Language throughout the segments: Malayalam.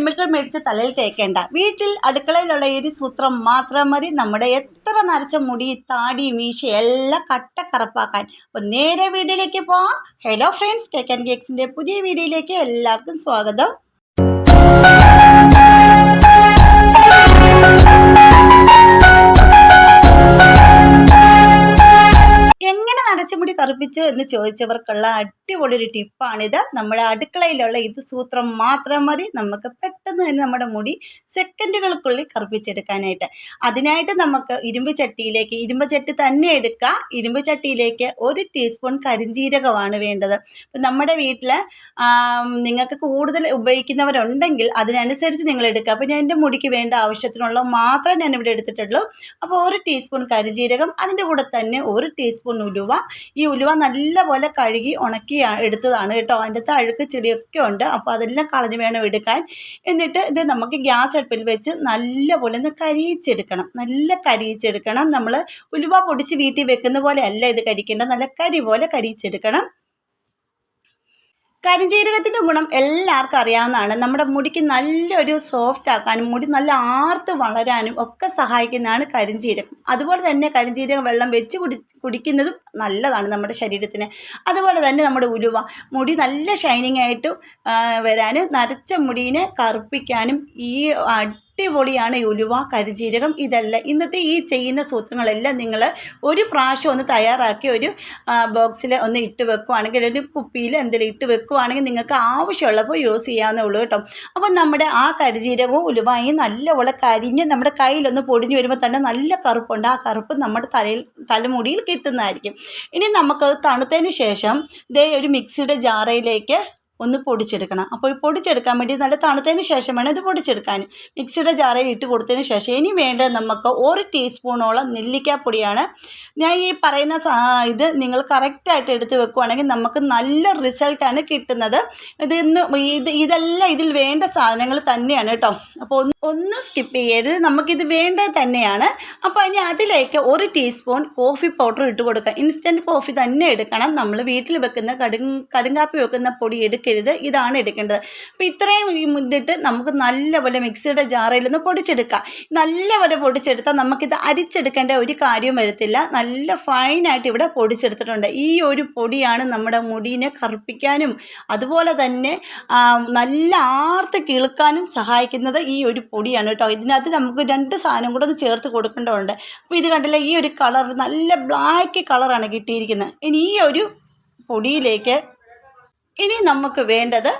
കെമിക്കൽ മേടിച്ച് തലയിൽ തേക്കേണ്ട. വീട്ടിൽ അടുക്കളയിലുള്ള ഏരി സൂത്രം മാത്രം മതി. നമ്മുടെ എത്ര നരച്ച മുടി താടി മീശ എല്ലാം കട്ട കറുപ്പാക്കാൻ അപ്പോൾ നേരെ വീഡിയോയിലേക്ക് പോവാം. ഹലോ ഫ്രണ്ട്സ് കേക്ക് ആൻഡ് കേക്സിന്റെ പുതിയ വീഡിയോയിലേക്ക് എല്ലാവർക്കും സ്വാഗതം. എന്ന് ചോദിച്ചവർക്കുള്ള അടിപൊളി ഒരു ടിപ്പാണിത് നമ്മുടെ അടുക്കളയിലുള്ള ഇത് സൂത്രം മാത്രം മതി. നമുക്ക് പെട്ടെന്ന് തന്നെ നമ്മുടെ മുടി സെക്കൻഡുകൾക്കുള്ളിൽ കറുപ്പിച്ചെടുക്കാനായിട്ട്. അതിനായിട്ട് നമുക്ക് ഇരുമ്പ് ചട്ടിയിലേക്ക് ഇരുമ്പ് ചട്ടി തന്നെ എടുക്കുക ഇരുമ്പ് ചട്ടിയിലേക്ക് ഒരു ടീസ്പൂൺ കരിഞ്ജീരകമാണ് വേണ്ടത്. നമ്മുടെ വീട്ടിൽ നിങ്ങൾക്ക് കൂടുതൽ ഉപയോഗിക്കുന്നവരുണ്ടെങ്കിൽ അതിനനുസരിച്ച് നിങ്ങൾ എടുക്കുക. അപ്പോൾ ഞാൻ എന്റെ മുടിക്ക് വേണ്ട ആവശ്യത്തിനുള്ള മാത്രമേ ഞാൻ ഇവിടെ എടുത്തിട്ടുള്ളൂ. അപ്പോൾ ഒരു ടീസ്പൂൺ കരിഞ്ജീരകം അതിന്റെ കൂടെ തന്നെ ഒരു ടീസ്പൂൺ ഉലുവ. ഈ ഉലുവ നല്ലപോലെ കഴുകി ഉണക്കി എടുത്തതാണ് കേട്ടോ. അതിന്റെ അകത്ത് അഴുക്ക് ചെടിയൊക്കെ ഉണ്ട്. അപ്പോൾ അതെല്ലാം കളഞ്ഞ് വേണം എടുക്കാൻ. എന്നിട്ട് ഇത് നമുക്ക് ഗ്യാസ് അടുപ്പിൽ വെച്ച് നല്ലപോലെ ഒന്ന് കരിയിച്ചെടുക്കണം. നല്ല കരിയിച്ചെടുക്കണം. നമ്മൾ ഉലുവ പൊടിച്ച് വീട്ടിൽ വെക്കുന്ന പോലെ അല്ല ഇത് കരിക്കേണ്ടത്. നല്ല കരി പോലെ കരിയിച്ചെടുക്കണം. കരിഞ്ജീരകത്തിന്റെ ഗുണം എല്ലാവർക്കും അറിയാവുന്നതാണ്. നമ്മുടെ മുടിക്ക് നല്ലൊരു സോഫ്റ്റ് ആക്കാനും മുടി നല്ല ആർത്ത് വളരാനും ഒക്കെ സഹായിക്കുന്നതാണ് കരിഞ്ജീരകം അതുപോലെ തന്നെ കരിഞ്ജീരകം വെള്ളം വെച്ച് കുടി കുടിക്കുന്നതും നല്ലതാണ് നമ്മുടെ ശരീരത്തിന്. അതുപോലെ തന്നെ നമ്മുടെ ഉലുവ. മുടി നല്ല ഷൈനിങ് ആയിട്ട് വരാനും നരച്ച മുടീനെ കറുപ്പിക്കാനും ഈ അടിപൊളിയാണ് ഉലുവ കരിജീരകം ഇതെല്ലാം. ഇന്നത്തെ ഈ ചെയ്യുന്ന സൂത്രങ്ങളെല്ലാം നിങ്ങൾ ഒരു പ്രാവശ്യം ഒന്ന് തയ്യാറാക്കി ഒരു ബോക്സിൽ ഒന്ന് ഇട്ട് വെക്കുവാണെങ്കിൽ ഒരു കുപ്പിയിൽ എന്തെങ്കിലും ഇട്ട് വെക്കുവാണെങ്കിൽ നിങ്ങൾക്ക് ആവശ്യമുള്ളപ്പോൾ യൂസ് ചെയ്യാവുന്നേ ഉള്ളൂ കേട്ടോ. അപ്പോൾ നമ്മുടെ ആ കരിജീരകവും ഉലുവായും നല്ലപോലെ കരിഞ്ഞ് നമ്മുടെ കയ്യിലൊന്ന് പൊടിഞ്ഞ് വരുമ്പോൾ തന്നെ നല്ല കറുപ്പുണ്ട്. ആ കറുപ്പ് നമ്മുടെ തലയിൽ തലമുടിയിൽ കിട്ടുന്നതായിരിക്കും. ഇനി നമുക്കത് തണുത്തതിന് ശേഷം ദേ ഒരു മിക്സിയുടെ ജാറയിലേക്ക് ഒന്ന് പൊടിച്ചെടുക്കണം. അപ്പോൾ പൊടിച്ചെടുക്കാൻ വേണ്ടി നല്ല തണുത്തതിന് ശേഷം വേണം ഇത് പൊടിച്ചെടുക്കാൻ. മിക്സിയുടെ ജാറയിൽ ഇട്ട് കൊടുത്തതിന് ശേഷം ഇനി വേണ്ടത് നമുക്ക് ഒരു ടീസ്പൂണോളം നെല്ലിക്കാപ്പൊടിയാണ് ഞാൻ ഈ പറയുന്ന ഇത് നിങ്ങൾ കറക്റ്റായിട്ട് എടുത്ത് വെക്കുവാണെങ്കിൽ നമുക്ക് നല്ല റിസൾട്ടാണ് കിട്ടുന്നത്. ഇത് ഇന്ന് ഇത് ഇതെല്ലാം ഇതിൽ വേണ്ട സാധനങ്ങൾ തന്നെയാണ് കേട്ടോ. അപ്പോൾ ഒന്ന് ഒന്ന് സ്കിപ്പ് ചെയ്യരുത്. നമുക്കിത് വേണ്ടത് തന്നെയാണ്. അപ്പോൾ ഇനി അതിലേക്ക് ഒരു ടീസ്പൂൺ കോഫി പൗഡർ ഇട്ട് കൊടുക്കുക. ഇൻസ്റ്റന്റ് കോഫി തന്നെ എടുക്കണം. നമ്മൾ വീട്ടിൽ വെക്കുന്ന കടും കടുങ്കാപ്പി വെക്കുന്ന പൊടി എടുക്കരുത്. ഇതാണ് എടുക്കേണ്ടത്. അപ്പോൾ ഇത്രയും മുന്നിട്ട് നമുക്ക് നല്ലപോലെ മിക്സിയുടെ ജാറയിൽ ഒന്ന് പൊടിച്ചെടുക്കാം. നല്ലപോലെ പൊടിച്ചെടുത്താൽ നമുക്കിത് അരിച്ചെടുക്കേണ്ട ഒരു കാര്യവും വരത്തില്ല. നല്ല ഫൈനായിട്ട് ഇവിടെ പൊടിച്ചെടുത്തിട്ടുണ്ട്. ഈ ഒരു പൊടിയാണ് നമ്മുടെ മുടിനെ കറുപ്പിക്കാനും അതുപോലെ തന്നെ നല്ല ആർത്ത് കിളുക്കാനും സഹായിക്കുന്നത് ഈ ഒരു പൊടിയാണ് കേട്ടോ. ഇതിനകത്ത് നമുക്ക് രണ്ട് സാധനം കൂടെ ഒന്ന് ചേർത്ത് കൊടുക്കേണ്ടതുണ്ട്. അപ്പോൾ ഇത് കണ്ടില്ല ഈ ഒരു കളർ നല്ല ബ്ലാക്ക് കളറാണ് കിട്ടിയിരിക്കുന്നത്. ഇനി ഈ ഒരു പൊടിയിലേക്ക് ഇനി നമുക്ക് വേണ്ടത്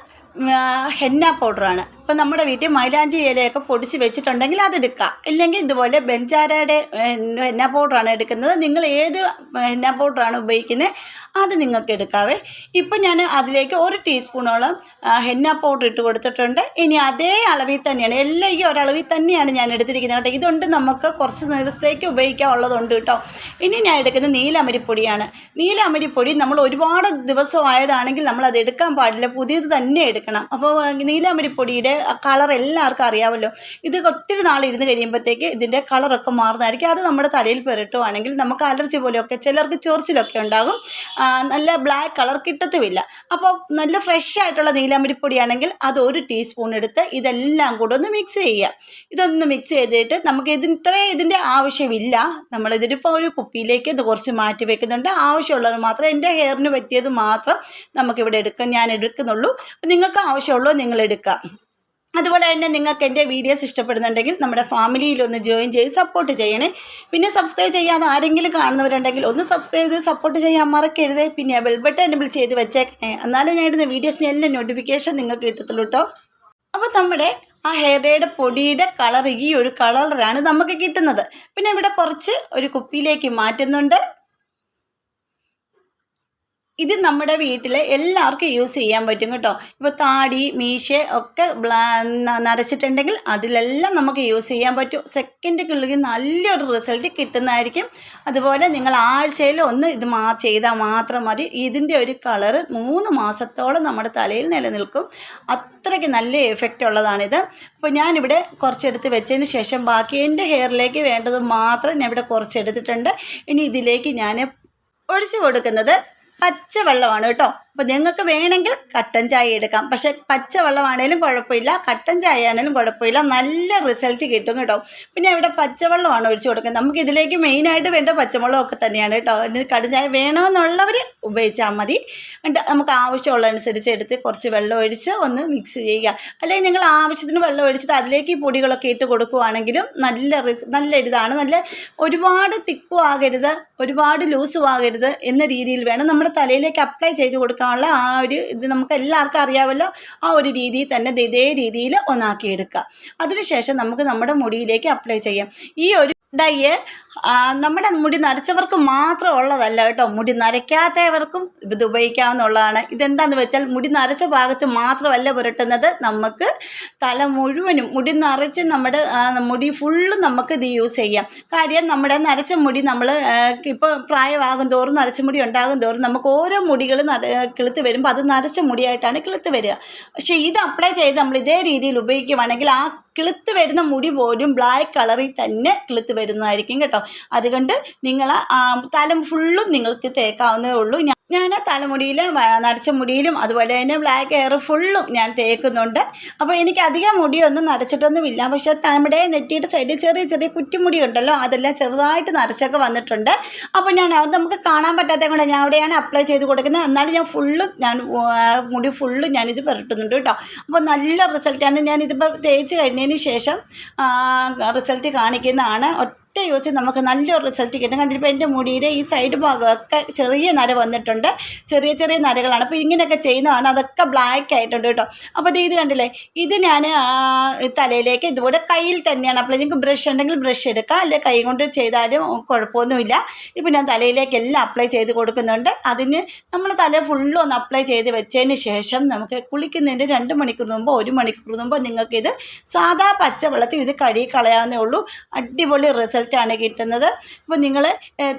ഹെന്ന പൗഡറാണ് ഇപ്പം നമ്മുടെ വീട്ടിൽ മൈലാഞ്ചി ഇലയൊക്കെ പൊടിച്ച് വെച്ചിട്ടുണ്ടെങ്കിൽ അത് അതെടുക്കാം ഇല്ലെങ്കിൽ ഇതുപോലെ ബെഞ്ചാരയുടെ എന്ന പൗഡറാണ് എടുക്കുന്നത്. നിങ്ങൾ ഏത് എന്ന പൗഡറാണ് ഉപയോഗിക്കുന്നത് അത് നിങ്ങൾക്ക് എടുക്കാവേ. ഇപ്പം ഞാൻ അതിലേക്ക് ഒരു ടീസ്പൂണോളം ഹെന്ന പൗഡർ ഇട്ട് കൊടുത്തിട്ടുണ്ട്. ഇനി അതേ അളവിൽ തന്നെയാണ് എല്ലാം ഈ ഒരളവിൽ തന്നെയാണ് ഞാൻ എടുത്തിരിക്കുന്നത് കേട്ടോ. ഇതുകൊണ്ട് നമുക്ക് കുറച്ച് ദിവസത്തേക്ക് ഉപയോഗിക്കാനുള്ളതുണ്ട് കേട്ടോ. ഇനി ഞാൻ എടുക്കുന്നത് നീലമരിപ്പൊടിയാണ്. നീലമരിപ്പൊടി നമ്മൾ ഒരുപാട് ദിവസമായതാണെങ്കിൽ നമ്മൾ അത് എടുക്കാൻ പാടില്ല. പുതിയത് തന്നെ എടുക്കണം. അപ്പോൾ നീലമരിപ്പൊടിയുടെ കളർ എല്ലാവർക്കും അറിയാമല്ലോ. ഇത് ഒത്തിരി നാൾ ഇരുന്ന് കഴിയുമ്പോഴത്തേക്ക് ഇതിന്റെ കളറൊക്കെ മാറുന്നതായിരിക്കും. അത് നമ്മുടെ തലയിൽ പെരട്ടുവാണെങ്കിൽ നമുക്ക് അലർജി പോലെയൊക്കെ ചിലർക്ക് ചൊറിച്ചിലൊക്കെ ഉണ്ടാകും. നല്ല ബ്ലാക്ക് കളർ കിട്ടത്തുമില്ല. അപ്പോൾ നല്ല ഫ്രഷ് ആയിട്ടുള്ള നീലാമ്പരിപ്പൊടിയാണെങ്കിൽ അത് ഒരു ടീസ്പൂൺ എടുത്ത് ഇതെല്ലാം കൂടെ ഒന്ന് മിക്സ് ചെയ്യുക. ഇതൊന്ന് മിക്സ് ചെയ്തിട്ട് നമുക്ക് ഇതിന് ഇത്രയും ഇതിന്റെ ആവശ്യമില്ല. നമ്മളിതിനിപ്പോൾ ഒരു കുപ്പിയിലേക്ക് ഇത് കുറച്ച് മാറ്റി വെക്കുന്നുണ്ട്. ആവശ്യമുള്ളത് മാത്രം എന്റെ ഹെയറിന് പറ്റിയത് മാത്രം നമുക്കിവിടെ എടുക്കാം ഞാൻ എടുക്കുന്നുള്ളൂ. നിങ്ങൾക്ക് ആവശ്യമുള്ളൂ നിങ്ങൾ എടുക്കുക അതുപോലെ തന്നെ നിങ്ങൾക്ക് എന്റെ വീഡിയോസ് ഇഷ്ടപ്പെടുന്നുണ്ടെങ്കിൽ നമ്മുടെ ഫാമിലിയിൽ ഒന്ന് ജോയിൻ ചെയ്ത് സപ്പോർട്ട് ചെയ്യണേ. പിന്നെ സബ്സ്ക്രൈബ് ചെയ്യാതെ ആരെങ്കിലും കാണുന്നവരുണ്ടെങ്കിൽ ഒന്ന് സബ്സ്ക്രൈബ് ചെയ്ത് സപ്പോർട്ട് ചെയ്യാൻ മറക്കരുത്. പിന്നെ ബെൽ ബട്ടൺ എനബിൾ ചെയ്ത് വെച്ചേക്കണേ. എന്നാലും ഞാൻ ഇടുന്ന വീഡിയോസിന് എല്ലാം നോട്ടിഫിക്കേഷൻ നിങ്ങൾക്ക് കിട്ടത്തുള്ളൂ കേട്ടോ അപ്പോൾ നമ്മുടെ ആ ഹെയർ ഡേയുടെ പൊടിയുടെ കളർ ഈ ഒരു കളറാണ് നമുക്ക് കിട്ടുന്നത്. പിന്നെ ഇവിടെ കുറച്ച് ഒരു കുപ്പിയിലേക്ക് മാറ്റുന്നുണ്ട്. ഇത് നമ്മുടെ വീട്ടിൽ എല്ലാവർക്കും യൂസ് ചെയ്യാൻ പറ്റും കേട്ടോ. ഇപ്പോൾ താടി മീശ ഒക്കെ നരച്ചിട്ടുണ്ടെങ്കിൽ അതിലെല്ലാം നമുക്ക് യൂസ് ചെയ്യാൻ പറ്റും. സെക്കൻഡുള്ളിൽ നല്ലൊരു റിസൾട്ട് കിട്ടുന്നതായിരിക്കും. അതുപോലെ നിങ്ങൾ ആഴ്ചയിൽ ഒന്ന് ഇത് മാ ചെയ്താൽ മാത്രം മതി. ഇതിന്റെ ഒരു കളറ് മൂന്ന് മാസത്തോളം നമ്മുടെ തലയിൽ നിലനിൽക്കും. അത്രയ്ക്ക് നല്ല എഫക്റ്റ് ഉള്ളതാണിത്. അപ്പോൾ ഞാനിവിടെ കുറച്ചെടുത്ത് വെച്ചതിന് ശേഷം ബാക്കി എന്റെ ഹെയറിലേക്ക് വേണ്ടത് മാത്രം ഞാൻ ഇവിടെ കുറച്ചെടുത്തിട്ടുണ്ട്. ഇനി ഇതിലേക്ക് ഞാൻ ഒഴിച്ചു കൊടുക്കുന്നത് പച്ചവെള്ളമാണ് കേട്ടോ. അപ്പോൾ നിങ്ങൾക്ക് വേണമെങ്കിൽ കട്ടൻ ചായ എടുക്കാം. പക്ഷേ പച്ചവെള്ളമാണേലും കുഴപ്പമില്ല കട്ടൻ ചായ ആണേലും കുഴപ്പമില്ല. നല്ല റിസൾട്ട് കിട്ടും കേട്ടോ. പിന്നെ ഇവിടെ പച്ചവെള്ളമാണ് ഒഴിച്ചു കൊടുക്കുന്നത്. നമുക്ക് ഇതിലേക്ക് മെയിനായിട്ട് വേണ്ട പച്ചമുളകൊക്കെ തന്നെയാണ് കേട്ടോ. കട്ടൻ ചായ വേണമെന്നുള്ളവർ ഉപയോഗിച്ചാൽ മതി. എന്നിട്ട് നമുക്ക് ആവശ്യമുള്ളതനുസരിച്ച് എടുത്ത് കുറച്ച് വെള്ളം ഒഴിച്ച് ഒന്ന് മിക്സ് ചെയ്യുക. അല്ലെങ്കിൽ നിങ്ങൾ ആവശ്യത്തിന് വെള്ളം ഒഴിച്ചിട്ട് അതിലേക്ക് ഈ പൊടികളൊക്കെ ഇട്ട് കൊടുക്കുവാണെങ്കിലും നല്ല റിസ് നല്ല ഇതാണ്. നല്ല ഒരുപാട് തിക്കും ആകരുത് ഒരുപാട് ലൂസും ആകരുത് എന്ന രീതിയിൽ വേണം നമ്മുടെ തലയിലേക്ക് അപ്ലൈ ചെയ്ത് കൊടുക്കാനുള്ള ആ ഒരു ഇത് നമുക്ക് എല്ലാവർക്കും അറിയാമല്ലോ. ആ ഒരു രീതിയിൽ തന്നെ ഇതേ രീതിയിൽ ഒന്നാക്കിയെടുക്കുക. അതിനുശേഷം നമുക്ക് നമ്മുടെ മുടിയിലേക്ക് അപ്ലൈ ചെയ്യാം. ഈ ഒരു ഡൈ നമ്മുടെ മുടി നരച്ചവർക്ക് മാത്രം ഉള്ളതല്ല കേട്ടോ. മുടി നരയ്ക്കാത്തവർക്കും ഇത് ഉള്ളതാണ് ഇതെന്താന്ന് വെച്ചാൽ മുടി നരച്ച ഭാഗത്ത് മാത്രമല്ല പുരട്ടുന്നത് നമുക്ക് തല മുഴുവനും മുടി നിറച്ച് നമ്മുടെ മുടി ഫുള്ളും നമുക്ക് ഇത് യൂസ് ചെയ്യാം. കാര്യം നമ്മുടെ നരച്ച മുടി നമ്മൾ ഇപ്പോൾ പ്രായമാകും തോറും നരച്ച മുടി ഉണ്ടാകും തോറും നമുക്ക് ഓരോ മുടികൾ കിളുത്ത് വരുമ്പോൾ അത് നരച്ച മുടിയായിട്ടാണ് കിളുത്ത് വരിക. പക്ഷേ ഇത് അപ്ലൈ ചെയ്ത് നമ്മൾ ഇതേ രീതിയിൽ ഉപയോഗിക്കുകയാണെങ്കിൽ ആ കിളുത്ത് വരുന്ന മുടി പോലും ബ്ലാക്ക് കളറിൽ തന്നെ കിളുത്ത് വരുന്നതായിരിക്കും കേട്ടോ. അതുകൊണ്ട് നിങ്ങൾ തലം ഫുള്ളും നിങ്ങൾക്ക് തേക്കാവുന്നതേ ഉള്ളൂ. ഞാൻ തലമുടിയിൽ നരച്ച മുടിയിലും അതുപോലെ തന്നെ ബ്ലാക്ക് ഹെയർ ഫുള്ളും ഞാൻ തേക്കുന്നുണ്ട്. അപ്പോൾ എനിക്ക് അധികം മുടിയൊന്നും നരച്ചിട്ടൊന്നുമില്ല. പക്ഷേ നമ്മുടെ നെറ്റിയുടെ സൈഡിൽ ചെറിയ ചെറിയ കുറ്റിമുടി ഉണ്ടല്ലോ അതെല്ലാം ചെറുതായിട്ട് നരച്ചൊക്കെ വന്നിട്ടുണ്ട്. അപ്പോൾ ഞാൻ അവിടെ നമുക്ക് കാണാൻ പറ്റാത്ത കൊണ്ട് ഞാൻ അവിടെയാണ് അപ്ലൈ ചെയ്ത് കൊടുക്കുന്നത്. എന്നാലും ഞാൻ ഫുള്ളും ഞാൻ മുടി ഫുള്ളും ഞാനിത് പുരട്ടുന്നുണ്ട് കേട്ടോ. അപ്പോൾ നല്ല റിസൾട്ടാണ് ഞാനിതിപ്പോൾ തേച്ച് കഴിഞ്ഞതിന് ശേഷം റിസൾട്ട് കാണിക്കുന്നതാണ്. ഒറ്റ യൂസിൽ നമുക്ക് നല്ലൊരു റിസൾട്ട് കിട്ടും. കണ്ടിപ്പോൾ എന്റെ മുടിയിൽ ഈ സൈഡ് ഭാഗമൊക്കെ ചെറിയ നര വന്നിട്ടുണ്ട്. ചെറിയ ചെറിയ നരകളാണ്. അപ്പോൾ ഇങ്ങനെയൊക്കെ ചെയ്യുന്നതാണ് അതൊക്കെ ബ്ലാക്ക് ആയിട്ടുണ്ട് കേട്ടോ. അപ്പോൾ ഇത് കണ്ടില്ലേ? ഇത് ഞാൻ തലയിലേക്ക് ഇതുപോലെ കയ്യിൽ തന്നെയാണ്. അപ്പോൾ നിങ്ങൾക്ക് ബ്രഷ് ഉണ്ടെങ്കിൽ ബ്രഷ് എടുക്കാം. അല്ലെങ്കിൽ കൈ കൊണ്ട് ചെയ്താലും കുഴപ്പമൊന്നുമില്ല. ഇപ്പോൾ ഞാൻ തലയിലേക്ക് എല്ലാം അപ്ലൈ ചെയ്ത് കൊടുക്കുന്നുണ്ട്. അതിന് നമ്മൾ തല ഫുള്ളും ഒന്ന് അപ്ലൈ ചെയ്ത് വെച്ചതിന് ശേഷം നമുക്ക് കുളിക്കുന്നതിന്റെ രണ്ട് മണിക്കൂർ മുമ്പോ ഒരു മണിക്കൂർ മുമ്പോ നിങ്ങൾക്കിത് സാധാ പച്ചവെള്ളത്തിൽ ഇത് കഴുകി കളയാവുന്നേ ഉള്ളൂ. അടിപൊളി റിസൾട്ടാണ് കിട്ടുന്നത്. അപ്പോൾ നിങ്ങൾ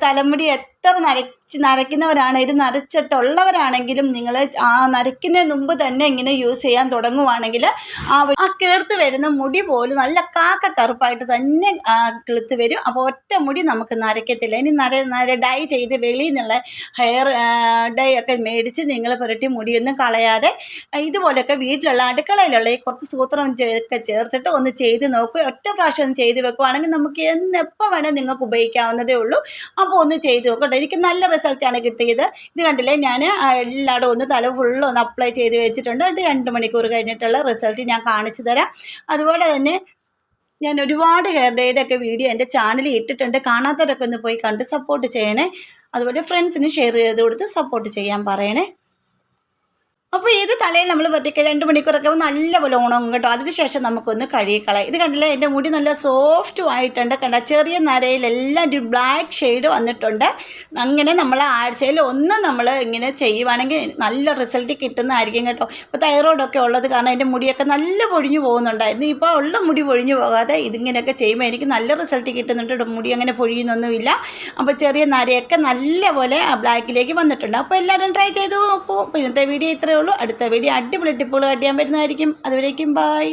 തലമുടി എത്ര നരച്ച് നരയ്ക്കുന്നവരാണ് ഇത് നരച്ചിട്ടുള്ളവരാണെങ്കിലും നിങ്ങൾ ആ നരയ്ക്കുന്നതിന് മുമ്പ് തന്നെ ഇങ്ങനെ യൂസ് ചെയ്യാൻ തുടങ്ങുവാണെങ്കിൽ ആ ആ കീർത്ത് വരുന്ന മുടി പോലും നല്ല കാക്ക കറുപ്പായിട്ട് തന്നെ കിളുത്ത് വരും. അപ്പോൾ ഒറ്റ മുടി നമുക്ക് നരയ്ക്കത്തില്ല. ഇനി നര നര ഡൈ ചെയ്ത് വെളിയിൽ നിന്നുള്ള ഹെയർ ഡൈ ഒക്കെ മേടിച്ച് നിങ്ങൾ പുരട്ടി മുടിയൊന്നും കളയാതെ ഇതുപോലെയൊക്കെ വീട്ടിലുള്ള അടുക്കളയിലുള്ള ഈ കുറച്ച് സൂത്രം ഒക്കെ ചേർത്തിട്ട് ഒന്ന് ചെയ്ത് നോക്കുക ഒറ്റ പ്രാവശ്യം ഒന്ന് ചെയ്ത് വെക്കുവാണെങ്കിൽ നമുക്ക് എന്ന് എപ്പോൾ വേണേൽ നിങ്ങൾക്ക് ഉപയോഗിക്കാവുന്നതേ ഉള്ളൂ. അപ്പോൾ ഒന്ന് ചെയ്ത് നോക്കട്ടെ എനിക്ക് നല്ല റിസൾട്ടാണ് കിട്ടിയത്. ഇത് കണ്ടില്ലേ? ഞാൻ എല്ലായിടും ഒന്ന് തല ഫുള്ള് ഒന്ന് അപ്ലൈ ചെയ്ത് വെച്ചിട്ടുണ്ട്. അത് രണ്ട് മണിക്കൂർ കഴിഞ്ഞിട്ടുള്ള റിസൾട്ട് ഞാൻ കാണിച്ചു തരാം. അതുപോലെ തന്നെ ഞാൻ ഒരുപാട് ഹെയർ ഡേയുടെ ഒക്കെ വീഡിയോ എന്റെ ചാനലിൽ ഇട്ടിട്ടുണ്ട്. കാണാത്തവരൊക്കെ ഒന്ന് പോയി കണ്ട് സപ്പോർട്ട് ചെയ്യണേ. അതുപോലെ ഫ്രണ്ട്സിന് ഷെയർ ചെയ്ത് കൊടുത്ത് സപ്പോർട്ട് ചെയ്യാൻ പറയണേ. അപ്പോൾ ഇത് തലയിൽ നമ്മൾ പറ്റിക്കുക രണ്ട് മണിക്കൂറൊക്കെ നല്ലപോലെ ഉണങ്ങും കേട്ടോ. അതിനുശേഷം നമുക്കൊന്ന് കഴുകിക്കളയാം. ഇത് കണ്ടില്ലേ? എന്റെ മുടി നല്ല സോഫ്റ്റും ആയിട്ടുണ്ട് കണ്ട? ചെറിയ നരയിലെല്ലാം ഒരു ബ്ലാക്ക് ഷെയ്ഡ് വന്നിട്ടുണ്ട്. അങ്ങനെ നമ്മൾ ആഴ്ചയിൽ ഒന്ന് നമ്മൾ ഇങ്ങനെ ചെയ്യുവാണെങ്കിൽ നല്ല റിസൾട്ട് കിട്ടുന്നതായിരിക്കും കേട്ടോ. ഇപ്പോൾ തൈറോയിഡൊക്കെ ഉള്ളത് കാരണം എന്റെ മുടിയൊക്കെ നല്ല പൊഴിഞ്ഞു പോകുന്നുണ്ടായിരുന്നു. ഇപ്പോൾ ഉള്ള മുടി പൊഴിഞ്ഞു പോകാതെ ഇതിങ്ങനെയൊക്കെ ചെയ്യുമ്പോൾ എനിക്ക് നല്ല റിസൾട്ട് കിട്ടുന്നുണ്ട് മുടി അങ്ങനെ പൊഴിയുന്നൊന്നുമില്ല. അപ്പോൾ ചെറിയ നരയൊക്കെ നല്ലപോലെ ബ്ലാക്കിലേക്ക് വന്നിട്ടുണ്ട്. അപ്പോൾ എല്ലാവരും ട്രൈ ചെയ്ത് നോക്കൂ. അപ്പോൾ ഇന്നത്തെ വീഡിയോ ഇത്രയേ ഉള്ളൂ അടുത്ത വീഡിയോ അടിപൊളി ടിപ്പുകൾ കാട്ടിയാൻ പറ്റുന്നതായിരിക്കും. അതുവരേക്കും ബൈ